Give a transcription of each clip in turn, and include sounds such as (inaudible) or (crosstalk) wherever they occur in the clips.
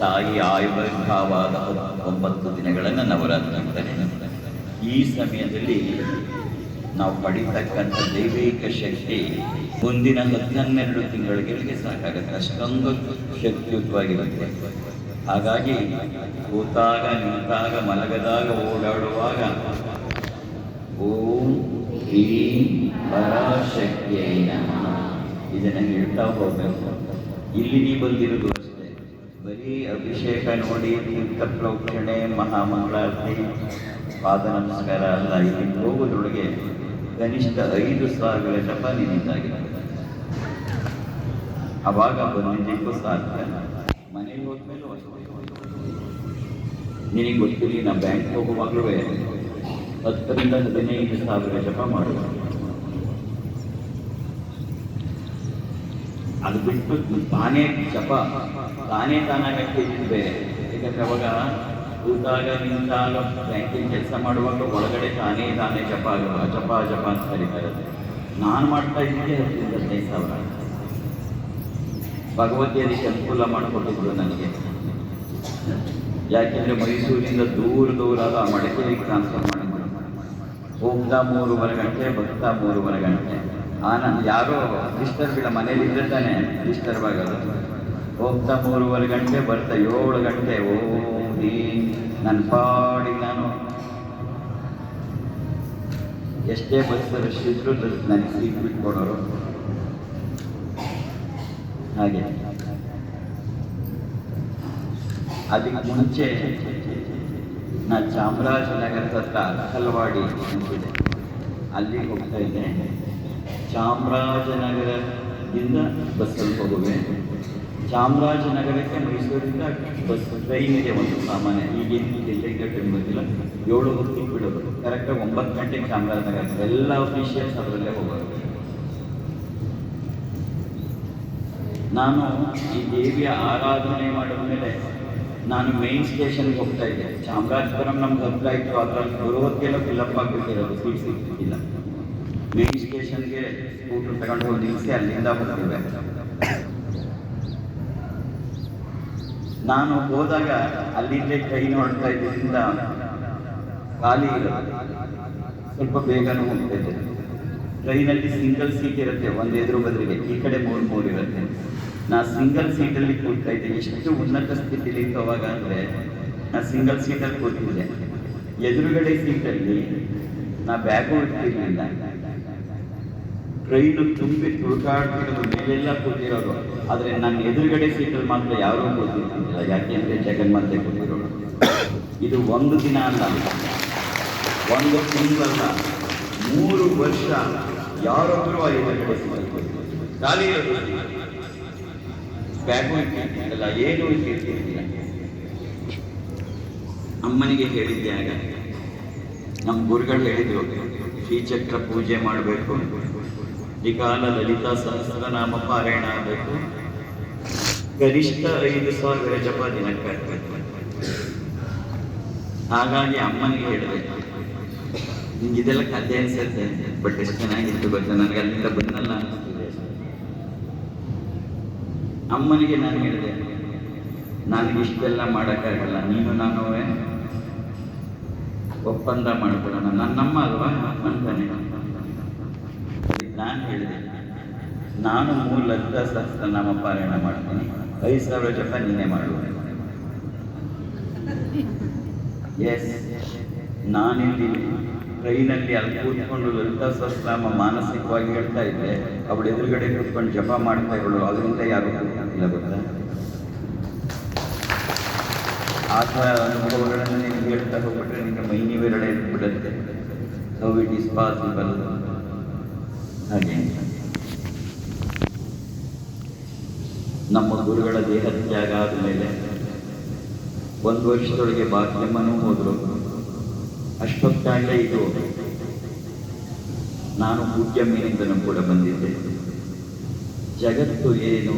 ತಾಯಿ ಆಯುರ್ಭಾವಾದ ಒಂಬತ್ತು ದಿನಗಳನ್ನು ನವರಾತ್ರಿ ಅಂತಾರೆ. ಈ ಸಮಯದಲ್ಲಿ ನಾವು ಪಡಿತಕ್ಕಂಥ ದೈವಿಕ ಶಕ್ತಿ ಮುಂದಿನ ಹತ್ತನ್ನೆರಡು ತಿಂಗಳಿಗೆ ಸಾಕಾಗುತ್ತೆ. ಅಷ್ಟೊಂದು ಶಕ್ತಿಯುತವಾಗಿರುತ್ತೆ. ಹಾಗಾಗಿ ಕೂತಾಗ ನಿಂತಾಗ ಮಲಗದಾಗ ಓಡಾಡುವಾಗ ಓಂ ಹ್ರೀಂ ಪರಾಶಕ್ತಿಯ ಇದನ್ನು ಹೇಳ್ತಾ ಹೋಗಬೇಕು. ಇಲ್ಲಿ ನೀವು ಬಂದಿರೋದು ಬರೀ ಅಭಿಷೇಕ ನೋಡಿ ತೀರ್ಥ ಪ್ರೋಕ್ಷಣೆ ಮಹಾಮಂಗಳಾರತಿ, ಪಾದ ನಮಸ್ಕಾರ ಅಲ್ಲ ಇಲ್ಲಿ ಹೋಗೋದ್ರೊಳಗೆ ಕನಿಷ್ಠ ಐದು ಸಾವಿರ ಜಪ ನಿನ್ನಿಂದಾಗಿದೆ ಅವಾಗ ಬಂದಿದ್ದಕ್ಕೂ ಸಾಧ್ಯ. ಮನೆಗೆ ಹೋದ್ಮೇಲೂ ನಿನಗೆ ಗೊತ್ತಿರಲಿ ನಾ ಬ್ಯಾಂಕ್ ಹೋಗುವಾಗಲೂ ಹತ್ತರಿಂದ ಹದಿನೈದು ಸಾವಿರ ಜಪ ಮಾಡುವ. ಅದು ಬಿಟ್ಟು ತಾನೇ ಜಪ ತಾನೇ ತಾನಾಗಕ್ಕೆ ಕೇಳಿದ್ದೆ ಬೇರೆ ಯಾಕಂದ್ರೆ ಅವಾಗ ಕೂತಾಗ ನಿಂತಾಗ ಬ್ಯಾಂಕಿನ ಕೆಲಸ ಮಾಡುವಾಗ ಒಳಗಡೆ ತಾನೇ ತಾನೇ ಜಪ ಜಪ ಜಪ ಅಂತ ಕರೀತಾರೆ. ನಾನು ಮಾಡ್ತಾ ಇದ್ದೆ ಹತ್ತರಿಂದ ಹದಿನೈದು ಸಾವಿರ. ಅದಕ್ಕೆ ಅನುಕೂಲ ಮಾಡಿಕೊಟ್ಟಿದ್ರು ನನಗೆ. ಯಾಕೆಂದರೆ ಮೈಸೂರಿಂದ ದೂರ ದೂರ ಆದ ಮಡಿಕೇರಿಗೆ ಟ್ರಾನ್ಸ್ಫರ್ ಮಾಡಿದ್ರು. ಹೋಗ್ತಾ ಮೂರುವರೆ ಗಂಟೆ, ಬರ್ತಾ ಮೂರುವರೆ ಗಂಟೆ. ಆನಂದ್ ಯಾರೋ ಡಿಸ್ಟರ್ಬ್ ಇಲ್ಲ ಮನೇಲಿ ಇದ್ರೆ ತಾನೆ ಡಿಸ್ಟರ್ಬ್ ಆಗೋದು ಹೋಗ್ತಾ ಮೂರುವರೆ ಗಂಟೆ, ಬರ್ತಾ ಏಳು ಗಂಟೆ. ಓದಿ ನನ್ನ ಪಾಡಿ ನಾನು. ಎಷ್ಟೇ ಬಸ್ ರಶ್ ನನಗೆ ಸೀಟ್ ಬಿಟ್ಕೊಡೋರು. ಹಾಗೆ. ಅದಕ್ಕೆ ಮುಂಚೆ ನಾ ಚಾಮರಾಜನಗರದ ಹತ್ರ ಅಕ್ಕಲ್ವಾಡಿ ಅಂತಿದೆ ಅಲ್ಲಿಗೆ ಹೋಗ್ತಾ ಇದ್ದೆ. ಚಾಮರಾಜನಗರದಿಂದ ಬಸ್ಸಲ್ಲಿ ಹೋಗುವೆ. ಚಾಮರಾಜನಗರಕ್ಕೆ ಮೈಸೂರಿಂದ ಬಸ್ ಟ್ರೈನ್ ಇದೆ ಒಂದು ಸಾಮಾನ್ಯ ಈಗೇನು ಎಲ್ಲೆಗೆ ಟ್ರೈನ್ ಬಂದಿಲ್ಲ ಏಳು ಹೊತ್ತಿಗೆ ಬಿಡೋದು. ಕರೆಕ್ಟಾಗಿ ಒಂಬತ್ತು ಗಂಟೆಗೆ ಚಾಮರಾಜನಗರ ಎಲ್ಲ ಅಫಿಷಿಯಲ್ಸ್ ಅದರಲ್ಲೇ ಹೋಗೋದು. ನಾನು ಈ ದೇವಿಯ ಆರಾಧನೆ ಮಾಡಿದ ಮೇಲೆ ನಾನು ಮೇನ್ ಸ್ಟೇಷನ್ಗೆ ಹೋಗ್ತಾ ಇದ್ದೆ. ಚಾಮರಾಜಪುರಂ ನಮ್ಗೆ ಹತ್ತಿರ ಇತ್ತು, ಅದ್ರಲ್ಲಿ ಬರುವತ್ತೆಲ್ಲ ಫಿಲಪ್ ಆಗಿರ್ತಿರೋದು ಸೀಟ್ ಸಿಗ್ತಿದ್ದಿಲ್ಲ ಮೇನ್ ಸ್ಟೇಷನ್ಗೆ ಸ್ಕೂಟರ್ ತಗೊಂಡು ಹೋಗಿ ನಿಲ್ಲಿಸಿ ಅಲ್ಲಿಂದ ಬರ್ತಿದ್ದೆ ನಾನು ಹೋದಾಗ ಅಲ್ಲಿಂದೇ ಕೈ ನೋಡ್ತಾ ಇದ್ದರಿಂದ ಖಾಲಿ ಸ್ವಲ್ಪ ಬೇಗನೂ ಹೋಗ್ತಾ ಇದ್ದೆ ಟ್ರೈನಲ್ಲಿ ಸಿಂಗಲ್ ಸೀಟ್ ಇರುತ್ತೆ, ಒಂದು ಎದುರು ಬದಲಿಗೆ ಈ ಕಡೆ ಮೂರು ಮೂರು ಇರುತ್ತೆ. ನಾ ಸಿಂಗಲ್ ಸೀಟಲ್ಲಿ ಕೂರ್ತಾ ಇದ್ದೆ. ಎಷ್ಟು ಉನ್ನತ ಸ್ಥಿತಿಲಿ ಅವಾಗ ಅಂದರೆ, ನಾ ಸಿಂಗಲ್ ಸೀಟಲ್ಲಿ ಕೂತಿದ್ದೆ. ಎದುರುಗಡೆ ಸೀಟಲ್ಲಿ ನಾ ಬ್ಯಾಗು ಇಟ್ಟಿರಲಿಲ್ಲ. ಟ್ರೈನು ತುಂಬಿ ತುಳುಕಾಡ್ತಿರೋದು ಮೇಲೆಲ್ಲ ಕೂತಿರೋದು. ಆದರೆ ನನ್ನ ಎದುರುಗಡೆ ಸೀಟಲ್ಲಿ ಮಾತ್ರ ಯಾರೂ ಯಾಕೆ ಚಕನ್ ಜಗನ್ಮಾತೆ ಕೂತಿರೋದು ಇದು ಒಂದು ದಿನ ಅಲ್ಲ. ಒಂದು ತಿಂಗಳಲ್ಲ. ಮೂರು ವರ್ಷ ಯಾರೊಬ್ಬರು ಆ ಎದುರುಗಡೆ ಸೀಟಲ್ಲಿ ಕೂತಿರ್ತಿಲ್ಲ. ಖಾಲಿ ಇರೋದು ಬ್ಯಾಗು ಇಟ್ಟಿರ್ತಿಲ್ಲ ಏನೂ ಅಮ್ಮನಿಗೆ ಹೇಳಿದ್ದೆ ಆಗ. ನಮ್ಮ ಗುರುಗಳು ಹೇಳಿದ್ರು, ಶ್ರೀಚಕ್ರ ಪೂಜೆ ಮಾಡಬೇಕು. ತ್ರಿಕಾಲ ಲಲಿತಾ ಸಹಸ್ರನಾಮ ಪಾರಾಯಣ ಆಗಬೇಕು ಗರಿಷ್ಠ ಐದು ಸಾವಿರ ಜಪ ದಿನಕ್ಕೆ ಆಗ್ಬೇಕು. ಹಾಗಾಗಿ ಅಮ್ಮನಿಗೆ ಹೇಳಬೇಕು. ನಿಂಗೆ ಇದೆಲ್ಲ ಕಥೆ ಅನ್ಸುತ್ತೆ. ಬಟ್ ಎಷ್ಟು ಚೆನ್ನಾಗಿತ್ತು ಗೊತ್ತಾ? ನನಗೆ ಅಲ್ಲಿಂದ ಬಂದಲ್ಲ ಅನಿಸ್ತಿದೆ. ಅಮ್ಮನಿಗೆ ನಾನು ಹೇಳಿದೆ ನಾನು ಇಷ್ಟೆಲ್ಲ ಮಾಡೋಕ್ಕಾಗಲ್ಲ. ನೀನು ನಾನು ಒಪ್ಪಂದ ಮಾಡ್ಕೊಳ್ಳೋಣ. ನನ್ನಮ್ಮ ಅಲ್ವಾ? ಅಂತಾನೆ. ನಾನು ಹೇಳಿದೆ. ನಾನು ಮೂರು ಲಕ್ಷ ಸಹಸ್ರ ನಾಮ ಪಾರಾಯಣ ಮಾಡ್ತೀನಿ. ಐದು ಸಾವಿರ ಜಪ ನೀನೆ ಮಾಡುವ. ಎಸ್ ನಾನಿಲ್ಲಿ ಟ್ರೈನಲ್ಲಿ ಅಲ್ಲಿ ಕೂತ್ಕೊಂಡು ಲಲಿತಾ ಸಹಸ್ರನಾಮ ಮಾನಸಿಕವಾಗಿ ಹೇಳ್ತಾ ಇದ್ದೆ. ಅವಳು ಎದುರುಗಡೆ ಕೂತ್ಕೊಂಡು ಜಪ ಮಾಡ್ತಾ ಇರೋಳು. ಅದರಿಂದ ಯಾರು ಇಲ್ಲ ಗೊತ್ತಾ? ಆ ಥರ ಅನುಭವಗಳನ್ನು ನಿಮಗೆ ಹೇಳ್ತಾ ಹೋಗ್ಬಿಟ್ರೆ ನಿಮಗೆ ಮೈ ನೀವೆರಡೆ ಬಿಡುತ್ತೆ. ಹೌ ಇಟ್ ಇಸ್ ಪಾಸಿಬಲ್ ಹಾಗೆ. ನಮ್ಮ ಗುರುಗಳ ದೇಹ ತ್ಯಾಗ ಆದಮೇಲೆ ಒಂದು ವರ್ಷದೊಳಗೆ ಬಾಕ್ಯಮ್ಮನೂ ಹೋದರು. ಅಷ್ಟೊತ್ತಾಗಲೇ ಇದು ನಾನು ಪೂಜ್ಯ ಮೀನಿಂದನೂ ಕೂಡ ಬಂದಿದ್ದೆ. ಜಗತ್ತು ಏನು,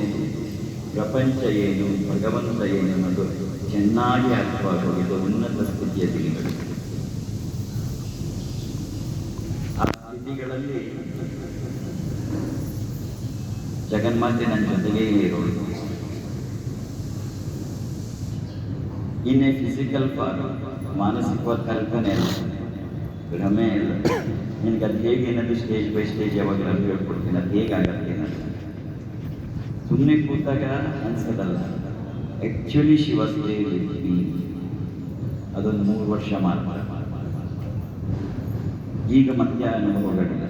ಪ್ರಪಂಚ ಏನು, ಭಗವಂತ ಏನು ಅನ್ನೋದು ಚೆನ್ನಾಗಿ ಅರ್ಥವಾಗೋಗಿದೆ ಉನ್ನತ ಸ್ಥಿತಿಯ ದಿನಗಳು ಆ ಸ್ಥಿತಿಗಳಲ್ಲಿ ಜಗನ್ಮಾತೆ ನನ್ನ ಜೊತೆಗೆ ಇರೋದು ಇನ್ ಎ ಫಿಸಿಕಲ್ ಫಾರ್ ಮಾನಸಿಕವಾದ ಕಲ್ಪನೆ ಇಲ್ಲ. ಭ್ರಮೆ ಇಲ್ಲ. ನಿನಗೆ ಅದು ಹೇಗೆ ಸ್ಟೇಜ್ ಬೈ ಸ್ಟೇಜ್ ಯಾವಾಗ ಹೇಳ್ಕೊಡ್ತೀನಿ, ಅದು ಹೇಗಾಗತ್ತೆ ಸುಮ್ಮನೆ ಕೂತಾಗ ಅನ್ಸೋದಲ್ಲ. ಆ್ಯಕ್ಚುಲಿ ಶಿವ ಅದೊಂದು ಮೂರು ವರ್ಷ ಮಾತ್ರ. ಈಗ ಮತ್ತೆ ಅನುಭವಗಳಿಲ್ಲ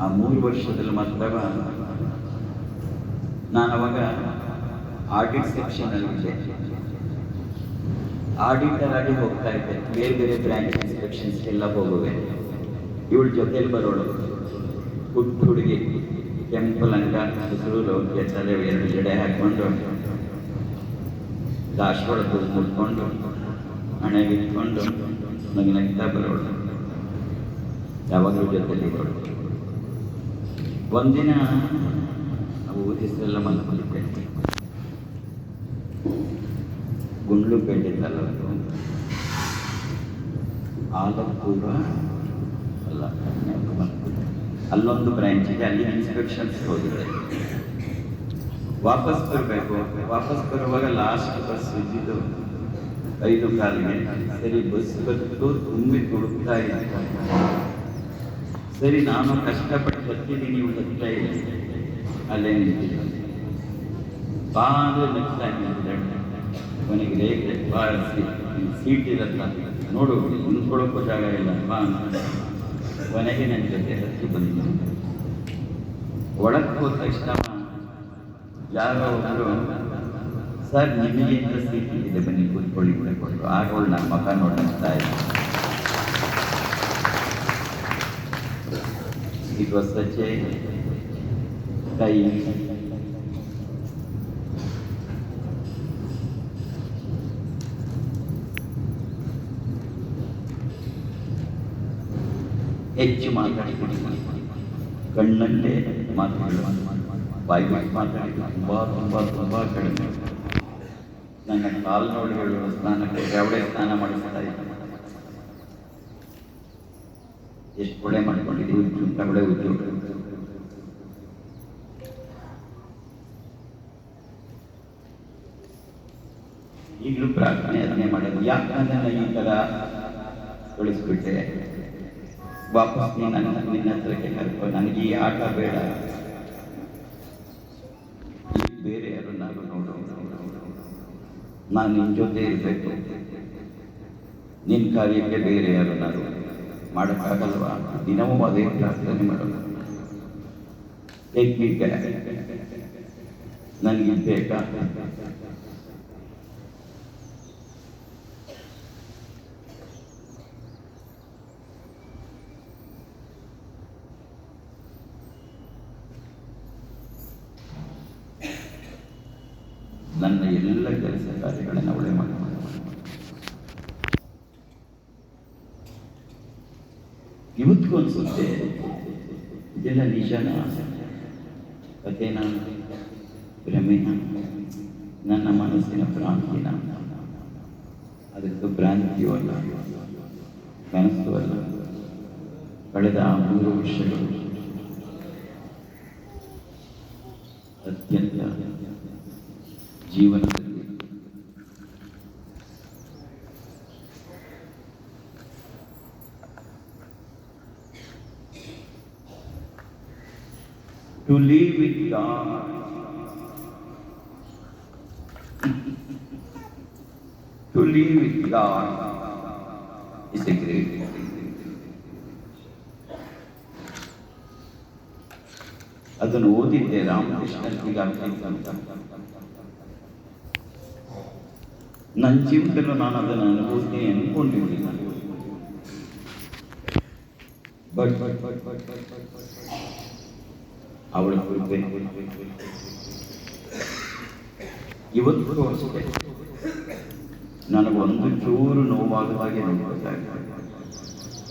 ಆ ಮೂರು ವರ್ಷದಲ್ಲಿ ಮಾತ್ರ ನಾನು ಅವಾಗ ಆಡಿಟ್ ಸೆಕ್ಷನ್ ಇದ್ದೆ. ಆಡಿಟರ್ ಆಗಿ ಹೋಗ್ತಾ ಇದ್ದೆ. ಬೇರೆ ಬೇರೆ ಬ್ರಾಂಚ್ ಇನ್ಸ್ಪೆಕ್ಷನ್ಸ್ ಎಲ್ಲ ಹೋಗುವೆ. ಇವಳ ಜೊತೆಲಿ ಬರೋಳು. ಹುಟ್ಟು ಹುಡುಗಿ ಕೆಂಪು ಲಂಗ ಹಸಿರು ಲೌಕ್ಯ ತಲೆ ಎರಡು ಜಡೆ ಹಾಕೊಂಡು ದಾಸವಾಳ ಮುಟ್ಕೊಂಡು ಹಣೆ ಬಿತ್ಕೊಂಡು ನನಗೆ ನಗ್ತಾ ಬರೋಳು. ಯಾವಾಗಲೂ ಜೊತೆಲಿ ಬರೋಳು ಒಂದಿನ ಹೆಸರೆಲ್ಲ ಮಲ್ಕೊಂಡಿದ್ದೆ ಗುಂಡ್ಲುಪೇಟೆ ತಲವರು ಆಲಪ್ಪೂರ ಅಲ್ಲ ಅಲ್ಲೊಂದು ಬ್ರಾಂಚ್ ಇದೆ, ಅಲ್ಲಿ ಇನ್ಸ್ಪೆಕ್ಷನ್ಸ್ ಹೋಗಿದೆ. ವಾಪಸ್ ಬರಬೇಕು. ವಾಪಸ್ ಬರುವಾಗ ಲಾಸ್ಟ್ ಬಸ್ ಇದ್ದಿದ್ದು ಐದು ಕಾಲಿಗೆ. ಸರಿ ಬಸ್ ಬಂದು ತುಂಬಿ ತುಡುಕ್ತಾ ಇದೆ ಸರಿ, ನಾನು ಕಷ್ಟಪಟ್ಟು ಹತ್ತಿದ್ದೀನಿ ನೀವು ಹತ್ತಾ ಇಲ್ಲ ಅಲ್ಲೇ ನಿಂತಿದ್ದ. ಬಾಗ ನಗ್ತಾ ಇದ್ದೆ ಕೊನೆಗೆ ರೇಖೆ ಭಾಳ ಸೀಟ್ ಇರಲ್ಲ ನೋಡು ನಿಂತ್ಕೊಳ್ಳೋಕ್ಕೂ ಜಾಗ ಇಲ್ಲ. ಬಾ ಅಂತ. ಕೊನೆಗೆ ನನ್ನ ಜೊತೆ ಹತ್ತಿ ಬಂದಿದ್ದು ಒಳಗೆ ಹೋದ ತಕ್ಷಣ ಯಾರೋ ಒಬ್ಬರು ಸರ್, ನಿಮಗೆ ಅಂತ ಸೀಟ್ ಇದೆ ಬನ್ನಿ, ಕೂತ್ಕೊಳ್ಳಿ ಕೊಟ್ಟು ಆಗ ಅವಳು ನನ್ನ ಮಗ ನೋಡ್ತಾ ಇದ್ದೆ ಇದು ಸಚ್ ಎ ಟೈಮ್ ಹೆಚ್ಚು ಮಾತಾಡಿದ್ದೀನಿ ಕಣ್ಣಲ್ಲೇ ಮಾತುಗಳು ಬಾಯಿ ಬಾಯಿ ಮಾತಾಡಿ ತುಂಬ ತುಂಬ ತುಂಬ ಕಡಿಮೆ ನನ್ನ ಕಾಲ್ನೋಡುಗಳು ಸ್ನಾನಕ್ಕೆ ದ್ರವಡೆ ಸ್ನಾನ ಮಾಡಿಸ್ತಾ ಇದ್ದೆ ಎಷ್ಟು ಕೊಡೆ ಮಾಡ್ಕೊಂಡಿದ್ದೀವಿ ಉಜ್ಜು ಕವಡೆ ಉಜ್ಜು ಈಗಲೂ ಪ್ರಾರ್ಥನೆ, ಅದನ್ನೇ ಮಾಡೋದು. ಯಾಕೆ ನನ್ನನ್ನು ಈ ಥರ ಉಳಿಸ್ಬಿಟ್ಟೆ. ವಾಪಸ್ ನೀನು ನನ್ನ, ನಿನ್ನ ಹತ್ರಕ್ಕೆ ಕರ್ಕೊ. ನನಗೆ ಈ ಆಟ ಬೇಡ. ಬೇರೆ ಯಾರು ನಾನು ನೋಡು ನಾನು ನಿನ್ನ ಜೊತೆ ಇರಬೇಕು. ನಿನ್ನ ಕಾರ್ಯಕ್ಕೆ ಬೇರೆ ಯಾರನ್ನಾರು ನಾನು ಮಾಡೋಕ್ಕಾಗಲ್ವಾ? ದಿನವೂ ಅದೇ ಪ್ರಾರ್ಥನೆ ಮಾಡೋದು. ಟೇಕ್ ನನಗೆ ಬೇಕಾ ನನ್ನ ಎಲ್ಲ ಕೆಲಸ ಕಾರ್ಯಗಳನ್ನು ಅವಳೇ ಮಾಡಿ ಇವತ್ತಿಗೂ ಅನ್ಸುತ್ತೆ ಇದೆಲ್ಲ ನಿಜನ? ಕಥೆನ? ಭ್ರಮೆನ? ನನ್ನ ಮನಸ್ಸಿನ ಭ್ರಾಂತಿನ? ಅದಕ್ಕೆ ಭ್ರಾಂತಿಯೂ ಅಲ್ಲ, ಕನಸು ಅಲ್ಲ. ಕಳೆದ ಮೂರು ವರ್ಷಗಳು ಅತ್ಯಂತ ಜೀವನದಲ್ಲಿ to live with God. to live with God is a great thing. ಅದನ್ನು ಓದಿದ್ದೆ ರಾಮಕೃಷ್ಣ ನನ್ನ ಜೀವನದಲ್ಲೂ ನಾನು ಅದನ್ನು ಅನುಭವಿಸ್ತೀನಿ ಅನ್ಕೊಂಡಿದ್ದೀನಿ ಬಟ್ ಅವಳ ಕೃಪೆ ಇವತ್ತು ಅಷ್ಟೇ ನನಗೊಂದು ಚೂರು ನೋವಾದ ಹಾಗೆ ಇದ್ದೆ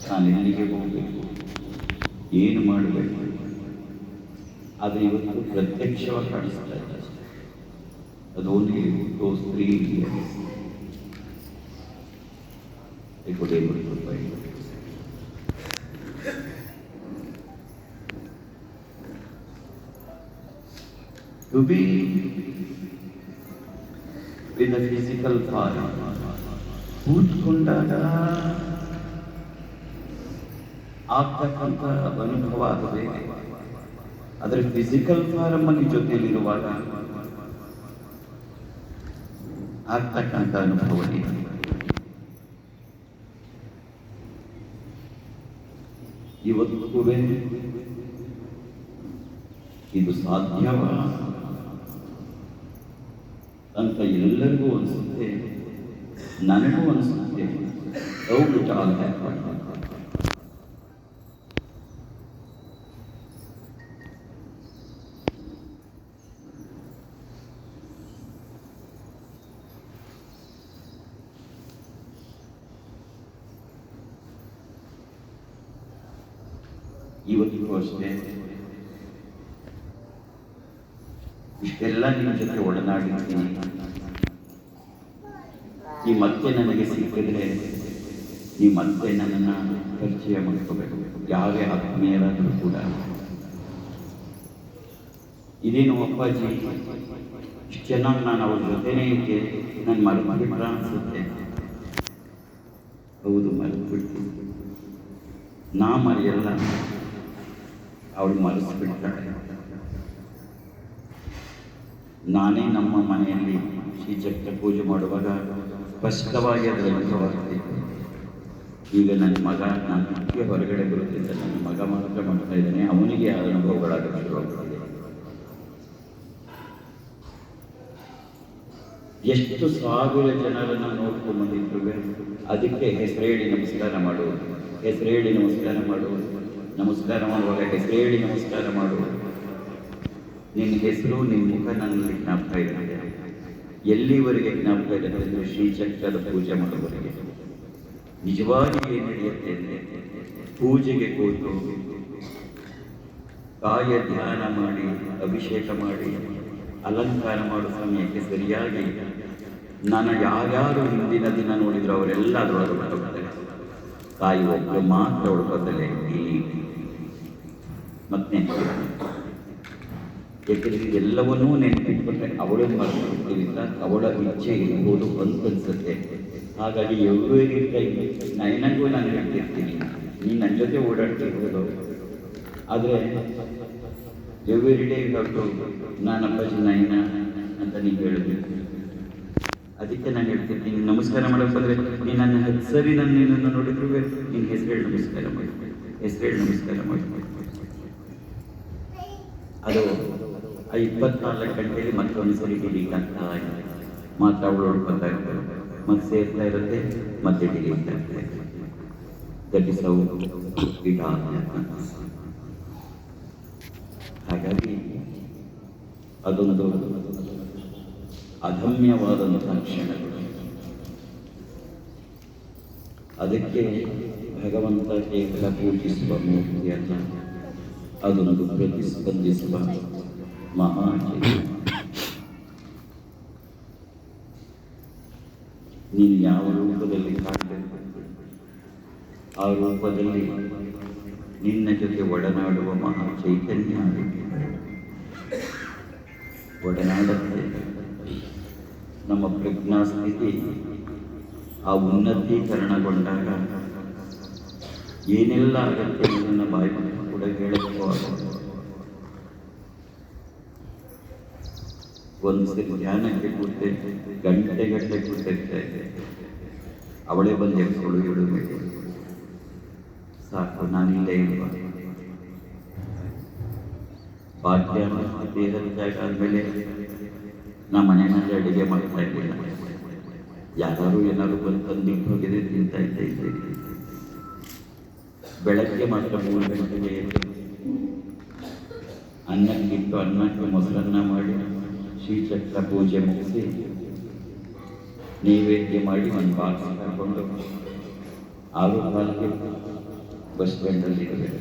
ನಾನು ಎಲ್ಲಿಗೆ ಹೋಗಬೇಕು? ಏನು ಮಾಡಬೇಕು? ಅದು ಇವತ್ತು ಪ್ರತ್ಯಕ್ಷವಾಗಿ ಕಾಣಿಸ್ತಾ ಇದೆ. ಅದು only those three Years It would able to provide. To be with physical form ಕೂತ್ಕೊಂಡಾಗ ಆಗ್ತಕ್ಕಂಥ ಅನುಭವ ಅದು ಬೇರೆ ಆದರೆ ಫಿಸಿಕಲ್ ಫಾರಮ್ ಅಲ್ಲಿ ಜೊತೆಯಲ್ಲಿರುವಾಗ ಆಗ್ತಕ್ಕಂಥ ಅನುಭವ ಇದೆ ಇವತ್ತಿಗೂ ಇದು ಸಾಧ್ಯವ ಅಂತ ಎಲ್ಲರಿಗೂ ಅನಿಸುತ್ತೆ ನನಗೂ ಅನಿಸುತ್ತೆ ಹೌದು ಚಾಲ್ ಇವತ್ತಿಗೂ ಅಷ್ಟೇ ಇಷ್ಟೆಲ್ಲ ನಿಮ್ಮ ಜೊತೆ ಒಡನಾಡಿದ್ದೀನಿ. ಈ ಮತ್ತೆ ನನಗೆ ಸಿಕ್ಕಿದ್ರೆ ಈ ಮತ್ತೆ ನನ್ನನ್ನು ಪರಿಚಯ ಮಾಡ್ಕೋಬೇಕು. ಯಾವೇ ಆತ್ಮೀಯರಾದರೂ ಕೂಡ. ಇದೇನು ಅಪ್ಪಾಜಿ? ಚೆನ್ನಾಗಿ ನಾನು ಅವ್ರ ಜೊತೆನೇ ಇದ್ದೆ. ನಾನು ಮರ ಅನಿಸುತ್ತೆ. ಹೌದು ಮರೆತು ಬಿಡ್ತೀನಿ ನಾ ಮರೆಯಲ್ಲ. ಅವಳು ಮರೆಸಿಬಿಡ್ತಾಳೆ. ನಾನೇ ನಮ್ಮ ಮನೆಯಲ್ಲಿ ಶ್ರೀಚಕ್ರ ಪೂಜೆ ಮಾಡುವಾಗ ಸ್ಪಷ್ಟವಾಗಿ ಅದರ ಅನುಭವ ಆಗ್ತಿತ್ತು ಈಗ ನನ್ನ ಮಗ, ನಾನು ಮುಖ್ಯ ಹೊರಗಡೆ ಬರುತ್ತಿದ್ದ ನನ್ನ ಮಗ ಮಾತ್ರ ಮಾಡ್ತಾ ಇದ್ದಾನೆ. ಅವನಿಗೆ ಆ ಅನುಭವಗಳಾಗಿ ಶುರುವಾಗ್ತದೆ ಎಷ್ಟು ಸಾವಿರ ಜನರನ್ನು ನೋಡ್ಕೊಂಡು ಬಂದಿದ್ರು ಅದಕ್ಕೆ ಹೆಸರೇಳಿ ನಮಸ್ಕಾರ ಮಾಡುವುದು ಹೆಸರೇಳಿ ನಮಸ್ಕಾರ ಮಾಡುವುದು ನಮಸ್ಕಾರ ಮಾಡುವಾಗ ಹೆಸರೇಳಿ ನಮಸ್ಕಾರ ಮಾಡುವುದು ನಿನ್ನ ಹೆಸರು ನಿಮ್ಮ ಮುಖ, ನನ್ನಲ್ಲಿ ಜ್ಞಾಪಕ ಇದೆ ಎಲ್ಲಿವರೆಗೆ ಜ್ಞಾಪಕ ಇದೆ ಅಂದರೆ ಶ್ರೀಚಕ್ರದ ಪೂಜೆ ಮಾಡುವವರೆಗೆ. ನಿಜವಾಗಿ ಏನು ನಡೆಯುತ್ತೆ ಪೂಜೆಗೆ ಕೂತು ಕಾಯ ಧ್ಯಾನ ಮಾಡಿ, ಅಭಿಷೇಕ ಮಾಡಿ, ಅಲಂಕಾರ ಮಾಡೋ ಸಮಯಕ್ಕೆ ಸರಿಯಾಗಿ ನಾನು ಯಾರ್ಯಾರು ಹಿಂದಿನ ದಿನ ನೋಡಿದ್ರು ಅವರೆಲ್ಲ ಅದರೊಳಗೆ ಹೊರಟೋಗ್ತಾರೆ ತಾಯಿ ಒಬ್ಬರು ಮಾತ್ರ ಉಳ್ಕೋತಾರೆ ಇಲ್ಲಿ ಮತ್ತೆ ಯಾಕೆಂದ್ರೆ ಎಲ್ಲವನ್ನೂ ನೆನಪಿಟ್ಕೊಂಡ್ರೆ ಅವಳು ಮರೆತಿರ್ತೀವಿಲ್ಲ ಅವಳ ಇಚ್ಛೆ ಇರ್ಬೋದು ಅಂತ ಅನ್ಸುತ್ತೆ ಹಾಗಾಗಿ ಎಲ್ಲರೂ ಏನಿದ್ರೆ ನನಗೂ ನಾನು ಹೇಳ್ತಿರ್ತೀನಿ. ನೀನು ನನ್ನ ಜೊತೆ ಓಡಾಡ್ತಿರ್ಬೋದು ಆದರೆ ಎವ್ರಿ ಡೇ ಹೊರಟು ನಾನು ಅಪ್ಪಾಜಿ ನಯನ ಅಂತ ನೀವು ಹೇಳಬೇಕು ಅದಕ್ಕೆ ನಾನು ಹೇಳ್ತಿರ್ತೀನಿ, ನಮಸ್ಕಾರ ಮಾಡಕ್ಕೆ ಬಂದರೆ ನೀನು ನನ್ನ ಹತ್ತು ಸರಿ ನಾನು ನಿನ್ನನ್ನು ನೋಡಿದ್ರು ನಿನ್ನ ಹೆಸರು ನಮಸ್ಕಾರ ಮಾಡಿ. ಹೆಸರು ನಮಸ್ಕಾರ ಮಾಡಿ. ಅದು ಇಪ್ಪತ್ನಾಲ್ಕು ಗಂಟೆಯಲ್ಲಿ ಮತ್ತೊಂದು ಸರಿ ಡಿಲೀಟ್ ಆಗ್ತಾ ಇದೆ. ಮಾತ್ರ ಅವಳು ಇರ್ತಾರೆ ಮತ್ತೆ ಸೇರ್ತಾ ಇರುತ್ತೆ, ಮತ್ತೆ ಡಿಲೀಟ್ ಆಗ್ತಾ ಇರ್ತದೆ ದಟ್ ಇಸ್ ಹೌ ಇಟ್ ಹಾಗಾಗಿ ಅದೊಂದು ಅದಮ್ಯವಾದಂತಹ ಕ್ಷಣಗಳು. ಅದಕ್ಕೆ ಭಗವಂತ ಕೇವಲ ಪೂಜಿಸುವ ಮೂರ್ತಿಯಲ್ಲ ಅದೊಂದು ಪ್ರತಿಸ್ಪಂದಿಸುವ ಮಹಾಚೈತನ್ಯ (coughs) ನೀನು ಯಾವ ರೂಪದಲ್ಲಿ ಕಾಣಬೇಕು ಆ ರೂಪದಲ್ಲಿ ನಿನ್ನ ಜೊತೆ ಒಡನಾಡುವ ಮಹಾ ಚೈತನ್ಯ ಒಡನಾಡುತ್ತೆ ನಮ್ಮ ಪ್ರಜ್ಞಾ ಸ್ಥಿತಿ ಆ ಉನ್ನತೀಕರಣಗೊಂಡಾಗ ಏನೆಲ್ಲ ಅಗತ್ಯ ನನ್ನ ಬಾಯಿ ಕೂಡ ಹೇಳಕ್ಕೂ ಆಗೋದು ಒಂದು ಧ್ಯಾನಕ್ಕೆ ಕೂತೆ ಗಂಟೆ ಗಂಟೆ ಕೂತಿರ್ತಾ ಇದ್ದೆ ಅವಳೇ ಬಂದು ಏಳು ಮೇಲೆ ಸಾಕು ನಾನಿಲ್ಲೇ ಇಲ್ವಾ ಭಾಗ್ಯ ದೇಹದ ಜಾಗ ಆದಮೇಲೆ ನಾ ಮನೆಯಲ್ಲಿ ಅಡುಗೆ ಮಾಡ್ತಾ ಇರಲಿಲ್ಲ ಯಾರು ಏನಾದ್ರು ಬಂದು ತಂದು ಹೋಗಿದೆ ತಿಂತಾ ಇದ್ದೆ ಇದ್ದೆ ಬೆಳಗ್ಗೆ ಮಾತ್ರ ಮೂರು ಗಂಟೆಗೆ ಅನ್ನಕ್ಕಿಟ್ಟು ಅನ್ನಕ್ಕೆ ಮೊಸರನ್ನ ಮಾಡಿ ಶ್ರೀಚಕ್ರ ಪೂಜೆ ಮುಗಿಸಿ ನೈವೇದ್ಯ ಮಾಡಿ ಒಂದು ಬಾಕ್ಸ್ ಹಾಕೊಂಡು ಆರು ಕಾಲಕ್ಕೆ ಬಸ್ ಸ್ಟ್ಯಾಂಡಲ್ಲಿ ಇರಬೇಕು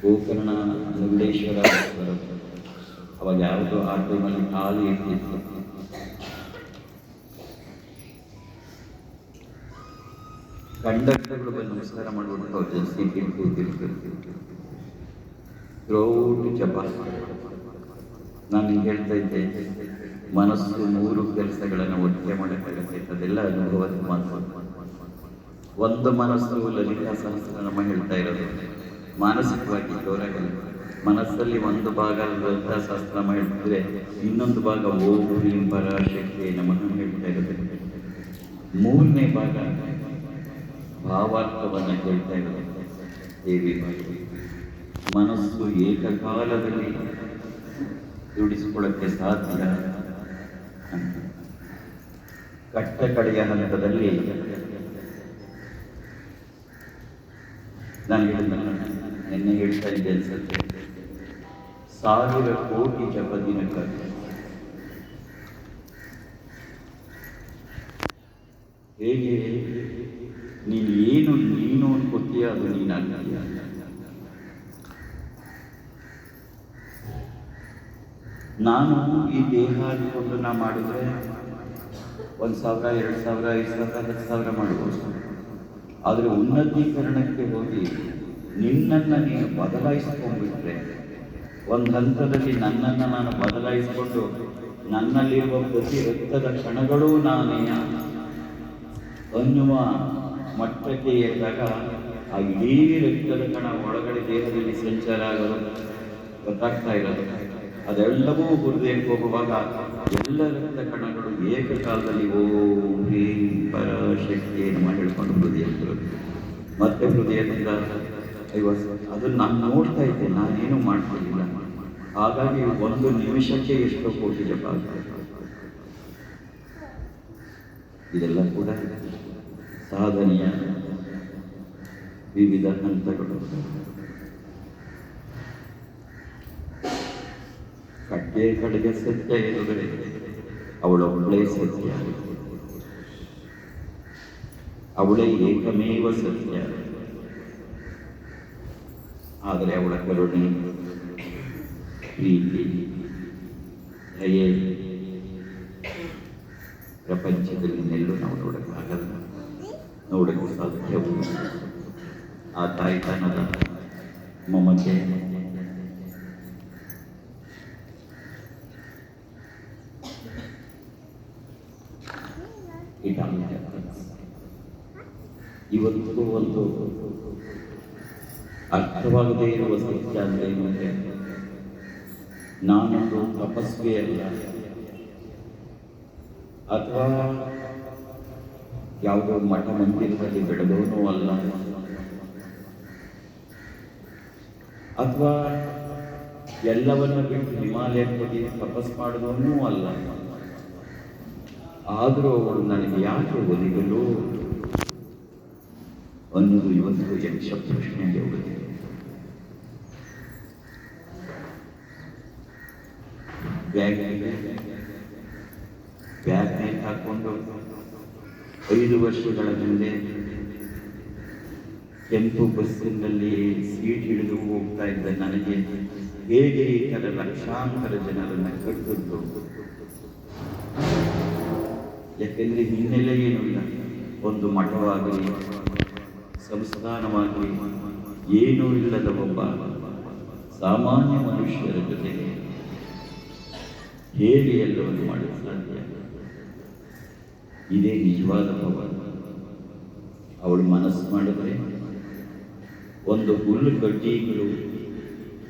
ಗೋಕರ್ಣ ಮುರುಡೇಶ್ವರ ಬರೋದು ಅವಾಗ ಯಾವುದು ಆ ಟೈಮಲ್ಲಿ ಖಾಲಿ ಇರ್ತಿತ್ತು ಕಂಡಕ್ಟರ್ಗಳು ಬಂದು ನಮಸ್ಕಾರ ಮಾಡ್ಬಿಟ್ಟು ಅವ್ರ ಜೊತೆ ಸೀಟಿಗೆ ಕೂತಿರ್ತಿರ್ತಿತ್ತು ಥ್ರೋಟ್ ಜಪ ನಾನು ಹೇಳ್ತಾ ಇದ್ದೆ, ಮನಸ್ಸು ಮೂರು ಕೆಲಸಗಳನ್ನು ಒಟ್ಟಿಗೆ ಮಾಡಬೇಕಾಗುತ್ತೆ ಅದೆಲ್ಲ ಅನುಭವದ ಮಾತು. ಒಂದು ಮನಸ್ಸು ಲಲಿತಾ ನಮ್ಮ ಹೇಳ್ತಾ ಇರೋದು. ಮಾನಸಿಕವಾಗಿ ಗೌರವ ಮನಸ್ಸಲ್ಲಿ ಒಂದು ಭಾಗ ಲಲಿತಾ ಸಹಸ್ರನಾಮ ಹೇಳ್ತಿದ್ರೆ ಇನ್ನೊಂದು ಭಾಗ ಓಂ ಹ್ರೀಂ ಪರಾಶಕ್ತಿ ನಮಃ ಹೇಳ್ತಾ ಇರೋದು ಮೂರನೇ ಭಾಗ ಭಾವಾರ್ಥವನ್ನು ಹೇಳ್ತಾ ಇರೋದು ದೇವಿ. ಮನಸ್ಸು ಏಕಕಾಲದಲ್ಲಿ ದುಡಿಸಿಕೊಳ್ಳಕ್ಕೆ ಸಾಧ್ಯ. ಕಟ್ಟ ಕಡೆಯ ಹಂತದಲ್ಲಿ ನಾನು ನಿನ್ನೆ ಹೇಳ್ತಾ ಇದ್ದೆ ಅನ್ಸುತ್ತೆ. ಸಾವಿರ ಕೋಟಿ ಜಪ ದಿನಕ್ಕಾಗಿ ಹೇಗೆ? ನೀನು ಏನು ನೀನು ಅನ್ಕೋತೀಯ ಅದು ನೀನಾಗ್ತೀಯ? ನಾನು ಈ ದೇಹ ಅಂದ್ಕೊಂಡು ನಾ ಮಾಡಿದ್ರೆ ಒಂದು ಸಾವಿರ, ಎರಡು ಸಾವಿರ, ಐದು ಸಾವಿರ, ಹತ್ತು ಸಾವಿರ ಮಾಡ್ಬೋದು. ಆದರೆ ಉನ್ನತೀಕರಣಕ್ಕೆ ಹೋಗಿ ನಿನ್ನನ್ನು ನೀನು ಬದಲಾಯಿಸ್ಕೊಂಡ್ಬಿಟ್ರೆ ಒಂದು ಹಂತದಲ್ಲಿ ನನ್ನನ್ನು ನಾನು ಬದಲಾಯಿಸಿಕೊಂಡು ನನ್ನಲ್ಲಿರುವ ಪ್ರತಿ ರಕ್ತದ ಕ್ಷಣಗಳೂ ನಾನೇ ಅನ್ನುವ ಮಟ್ಟಕ್ಕೆ ಏರಿದಾಗ ಆ ಇಡೀ ರಕ್ತದ ಕಣ ಒಳಗಡೆ ದೇಹದಲ್ಲಿ ಸಂಚಾರ ಆಗೋದು ಗೊತ್ತಾಗ್ತಾ ಇರೋದು. ಅದೆಲ್ಲವೂ ಹೃದಯಕ್ಕೆ ಹೋಗುವಾಗ ಎಲ್ಲ ರಕ್ತ ಕಣಗಳು ಏಕಕಾಲದಲ್ಲಿ ಓಂ ಹ್ರೀಂ ಪರಶಕ್ತಿಯನ್ನು ಹೇಳ್ಕೊಂಡು ಹೃದಯ. ಮತ್ತೆ ಹೃದಯದಿಂದ ಐವತ್ತು ಅದನ್ನು ನಾನು ನೋಡ್ತಾ ಇದ್ದೆ, ನಾನೇನು ಮಾಡ್ತಿರ್ಲಿಲ್ಲ. ಹಾಗಾಗಿ ಒಂದು ನಿಮಿಷಕ್ಕೆ ಎಷ್ಟೋ ಕೋಟಿ ಜಪ ಇದೆಲ್ಲ ಕೂಡ ಸಾಧನೆಯ ವಿವಿಧ ಹಂತಗಳು. ಕಡ್ಡೆ ಕಡೆಗೆ ಸತ್ಯ ಎದುರುಗಡೆ ಅವಳೊಬ್ಬಳೇ ಸತ್ಯ ಅವಳೇ ಏಕಮೇವ ಸತ್ಯ ಆದರೆ ಅವಳ ಕರುಣೆ ಪ್ರೀತಿ ದಯೆ ಪ್ರಪಂಚದಲ್ಲಿ ಇನ್ನೆಲ್ಲೂ ನಾವು ನೋಡಕ್ಕಾಗಲ್ಲ ನೋಡಕ್ಕೆ ಸಾಧ್ಯವೂ ಆ ತಾಯ್ತನದ ಮಮತೆ ಇವತ್ತು ಒಂದು ಅರ್ಥವಾಗದೇ ಇರುವ ಸತ್ಯ ಅಂದರೆ ಅಂದ್ರೆ ನಾನೊಂದು ತಪಸ್ವಿ ಅಲ್ಲ. ಅಥವಾ ಯಾವುದೋ ಮಠ ಮಂದಿರದಲ್ಲಿ ಬೆಳೆದವನೂ ಅಲ್ಲ. ಅಥವಾ ಎಲ್ಲವನ್ನ ಬಿಟ್ಟು ಹಿಮಾಲಯಕ್ಕೆ ತಪಸ್ ಮಾಡಿದವನೂ ಅಲ್ಲ. ಆದರೂ ಅವಳು ನನಗೆ ಯಾಕೆ ಒಲಿಗಲು? ಅನ್ನೋದು ಇವತ್ತು ಶಬ್ದ ಪ್ರಶ್ನೆಯಲ್ಲಿ ಹೋಗುತ್ತೆ ಬ್ಯಾಗ್ ಬ್ಯಾಗ್ ಹಾಕೊಂಡು ಐದು ವರ್ಷಗಳ ಹಿಂದೆ ಕೆಂಪು ಬಸ್ಸಿನಲ್ಲಿ ಸೀಟ್ ಹಿಡಿದು ಹೋಗ್ತಾ ಇದ್ದ ನನಗೆ ಹೇಗೆ ಈ ಥರ ಲಕ್ಷಾಂತರ ಜನರನ್ನು ಕಟ್ಟಿದ್ದು ಯಾಕೆಂದ್ರೆ ಹಿನ್ನೆಲೆ ಏನು ಇಲ್ಲ ಒಂದು ಮಠವಾಗಲಿ ಸಂಸ್ಥಾನವಾಗಲಿ ಏನೂ ಇಲ್ಲದ ಒಬ್ಬ ಸಾಮಾನ್ಯ ಮನುಷ್ಯರ ಜೊತೆ ಹೇಗೆ ಎಲ್ಲವನ್ನು ಮಾಡಲು ಸಾಧ್ಯ ಇದೇ ನಿಜವಾದ ಭವ ಅವಳು ಮನಸ್ಸು ಮಾಡಿದರೆ ಒಂದು ಹುಲ್ಲು ಕಡ್ಡಿಗಳು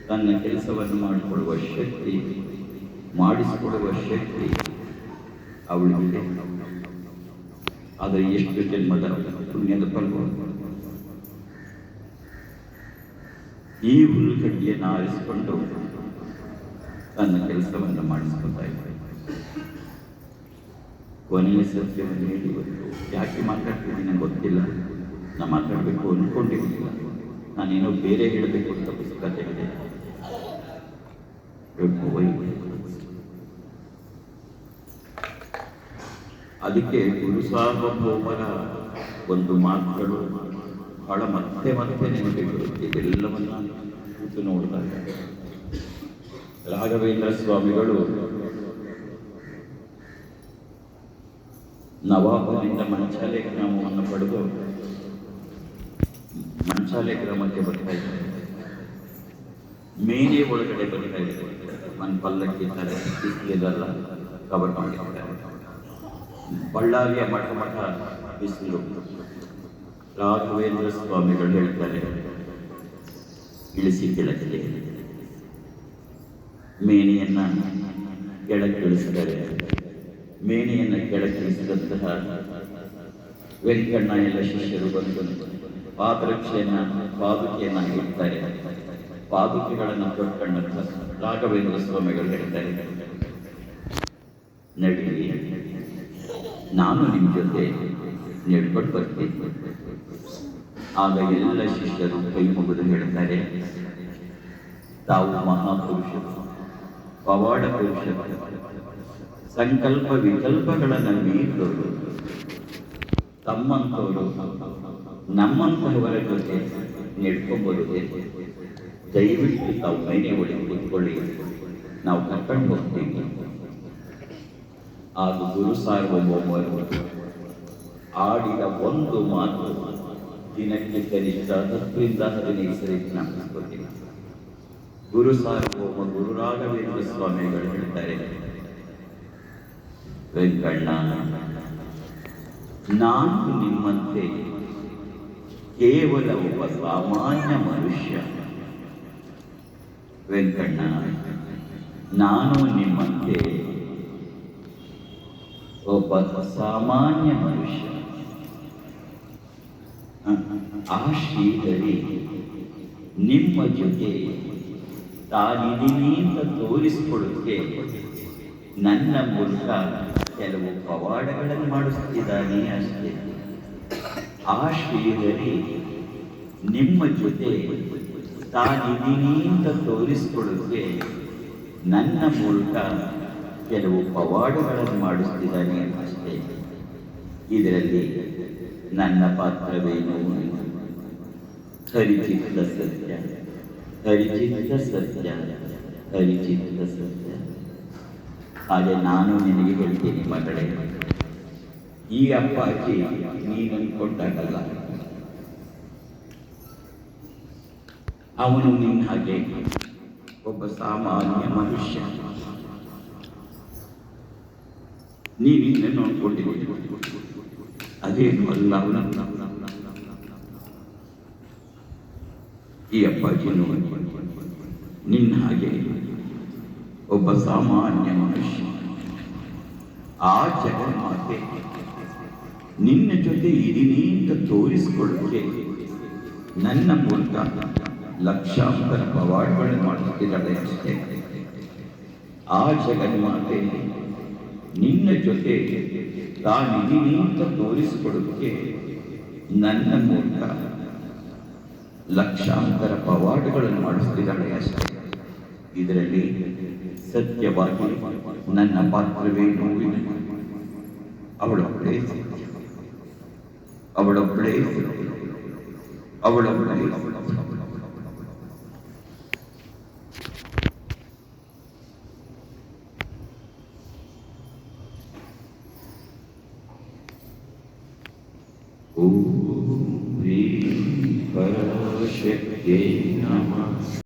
ತನ್ನ ಕೆಲಸವನ್ನು ಮಾಡಿಕೊಳ್ಳುವ ಶಕ್ತಿ ಮಾಡಿಸಿಕೊಡುವ ಶಕ್ತಿ ಅವಳಿಗೆ ಆದರೆ ಎಷ್ಟು ಜನ್ಮದ ಪುಣ್ಯದ ಫಲ ಈ ಹುಲ್ಲುಗಡ್ಡಿಯನ್ನು ಆರಿಸಿಕೊಂಡು ತನ್ನ ಕೆಲಸವನ್ನು ಮಾಡಿಸ್ಕೊತಾ ಇದ್ದಾರೆ ಕೊನೆಯ ಸತ್ಯವನ್ನು ಹೇಳಿ ಇವತ್ತು ಯಾಕೆ ಮಾತಾಡ್ತೀನಿ ನನಗೆ ಗೊತ್ತಿಲ್ಲ. ನಾನು ಮಾತಾಡಬೇಕು ಅಂದ್ಕೊಂಡಿರಲಿಲ್ಲ ನಾನೇನೋ ಬೇರೆ ಹೇಳಬೇಕು ಅಂತ ಪುಸ್ತಕ ತೆಗೆದೆ ಅದಕ್ಕೆ ಗುರು ಸಾರ್ವಭೌಮರ ಒಂದು ಮಾತುಗಳು ಬಹಳ ಮತ್ತೆ ಮತ್ತೆ ನಿಮಗೆ ಬರುತ್ತೆ ಇದೆಲ್ಲವನ್ನ ಕೂತು ನೋಡಿದಾಗ ರಾಘವೇಂದ್ರ ಸ್ವಾಮಿಗಳು ನವಾಬನಿಂದ ಮಂಚಾಲೆ ಗ್ರಾಮವನ್ನು ಪಡೆದು ಮಂಚಾಲೆ ಗ್ರಾಮಕ್ಕೆ ಬರ್ತಾ ಇದ್ದಾರೆ ಮೇನೆ ಒಳಗಡೆ ಬರ್ತಾ ಇದ್ದಾರೆ ಮನ್ ಪಲ್ಲಕ್ಕಿ ತರ ಬಿಸಿಲಿರಲ್ಲ ಕವರ್ ಮಾಡಿದ್ದಾರೆ ಬಳ್ಳಾರಿಯ ಮಠ ಮಠ ಬಿಸಿಲು ರಾಘವೇಂದ್ರ ಸ್ವಾಮಿಗಳು ಹೇಳ್ತಾರೆ. ಇಳಿಸಿ ಕೆಳಗೆ ಮೇನೆಯನ್ನ ಕೆಳಗಿಳಿಸಿದರೆ ಮೇನೆಯನ್ನ ಕೆಳಗಿಳಿಸಿದಂತಹ ವೆಂಕಣ್ಣ ಎಲ್ಲ ಶಿಷ್ಯರು ಬಂದು ಪಾದರಕ್ಷೆಯನ್ನ, ಪಾದುಕೆಯನ್ನ ಇಡ್ತಾರೆ. ಪಾದುಕೆಗಳನ್ನು ತೊಟ್ಕೊಂಡಂತ ರಾಘವೇಂದ್ರ ಸ್ವಾಮಿಗಳು ಹೇಳ್ತಾರೆ. ನಡೀರಿ ನಾನು ನಿಮ್ಮ ಜೊತೆ ನಡ್ಕೊಂಡು ಬರ್ತೀನಿ. ಆಗ ಎಲ್ಲ ಶಿಷ್ಯರು ಕೈ ಮುಗಿದು ಹೇಳ್ತಾರೆ ತಾವು ಮಹಾಪುರುಷರು, ಪವಾಡ ಪುರುಷರು, ಸಂಕಲ್ಪ ವಿಕಲ್ಪಗಳನ್ನು ಮೀರಿದವರು, ತಮ್ಮಂತವರು ನಮ್ಮಂಥವರ ಜೊತೆ ನಡ್ಕೊಂಡ್ಬರುದೇ ದಯವಿಟ್ಟು ತಾವು ಮೈನೆ ಒಳಗೆ ಕೂತ್ಕೊಳ್ಳಿ, ನಾವು ಕರ್ಕೊಂಡು ಹೋಗ್ತೀವಿ. ಆಗ ಗುರು ಸಾರ್ವಭೌಮರು ಆಡಿದ ಒಂದು ಮಾತು ದಿನಕ್ಕೆ ಕನಿಷ್ಠ ಹತ್ತರಿಂದ ಹದಿನೈದು ಜ್ಞಾಪಿಸ್ಕೊತೀನಿ ಗುರು ಸಾರ್ವಭೌಮ ಗುರು ರಾಘವೇಂದ್ರ ಸ್ವಾಮಿಗಳು ಹೇಳ್ತಾರೆ, ವೆಂಕಣ್ಣ, ನಾನು ನಿಮ್ಮಂತೆ ಕೇವಲ ಒಬ್ಬ ಸಾಮಾನ್ಯ ಮನುಷ್ಯ. ವೆಂಕಣ್ಣ, ನಾನು ನಿಮ್ಮಂತೆ ಒಬ್ಬ ಸಾಮಾನ್ಯ ಮನುಷ್ಯ. ಆ ಶ್ರೀಧರಿ ನಿಮ್ಮ ಜೊತೆ ತಾನಿದ್ದೀನಿ ಅಂತ ತೋರಿಸಿಕೊಡುತ್ತೆ ನನ್ನ ಮೂಲಕ ಕೆಲವು ಪವಾಡಗಳನ್ನು ಮಾಡಿಸುತ್ತಿದ್ದಾನೆ ಅಷ್ಟೇ. ಆ ಶ್ರೀಧರಿ ನಿಮ್ಮ ಜೊತೆ ತಾನಿದ್ದೀನಿ ಅಂತ ತೋರಿಸಿಕೊಳ್ಳುತ್ತೆ ನನ್ನ ಮೂಲಕ ಕೆಲವು ಪವಾಡಗಳನ್ನು ಮಾಡಿಸ್ತಿದ್ದಾನೆ ಅಷ್ಟೇ. ಇದರಲ್ಲಿ ನನ್ನ ಪಾತ್ರವೇನು? ಹರಿಚಿತ್ತ ಸತ್ಯ. ಹರಿಚಿತ್ತ ಸತ್ಯ. ಹರಿಚಿತ್ತ ಸತ್ಯ. ಹಾಗೆ ನಾನು ನಿನಗೆ ಹೇಳ್ತೀನಿ ಮಗಳೇ, ಈ ಅಪ್ಪ ಅಪ್ಪಾಜಿ ನೀನು ಕೊಟ್ಟಾಗಲ್ಲ. ಅವನು ನಿನ್ನ ಹಾಗೆ ಒಬ್ಬ ಸಾಮಾನ್ಯ ಮನುಷ್ಯ. ನೀನಿನ್ನ ನೋಡ್ಕೊಂಡಿದ್ದೀನಿ. ಅದೇನು ಅಲ್ಲ ಈ ಅಪ್ಪಾಜಿನೂ ನಿನ್ನ ಹಾಗೆ ಒಬ್ಬ ಸಾಮಾನ್ಯ ಮನುಷ್ಯ. ಆ ಜಗನ್ಮಾತೆ ನಿನ್ನ ಜೊತೆ ಇದೀನಿ ಅಂತ ತೋರಿಸಿಕೊಳ್ಳಕ್ಕೆ ನನ್ನ ಮೂಲಕ ಲಕ್ಷಾಂತರ ಪವಾಡಗಳನ್ನು ಮಾಡುತ್ತಿದ್ದಾಳೆ ಅಷ್ಟೇ. ಆ ಜಗನ್ಮಾತೆ ನಿನ್ನ ಜೊತೆ ತಾನಿದೀನಿ ಅಂತ ತೋರಿಸಿಕೊಡೋದಕ್ಕೆ ನನ್ನ ಮೂಲಕ ಲಕ್ಷಾಂತರ ಪವಾಡಗಳನ್ನು ಮಾಡಿಸ್ತಿದ್ದಾಳೆ ಅಷ್ಟೇ ಇದರಲ್ಲಿ ಸತ್ಯವಾಗಿ ನನ್ನ ಪಾತ್ರವೇ ನೋವಿನ ಅವಳೊಬ್ಬಳೇ. ಅವಳೊಬ್ಬಳೇ. ಅವಳೊಬ್ಬಳೇ ಸತ್ಯ. ಓಂ ಹ್ರೀಂ ಪರಾಶಕ್ತಿಯೇ ನಮಃ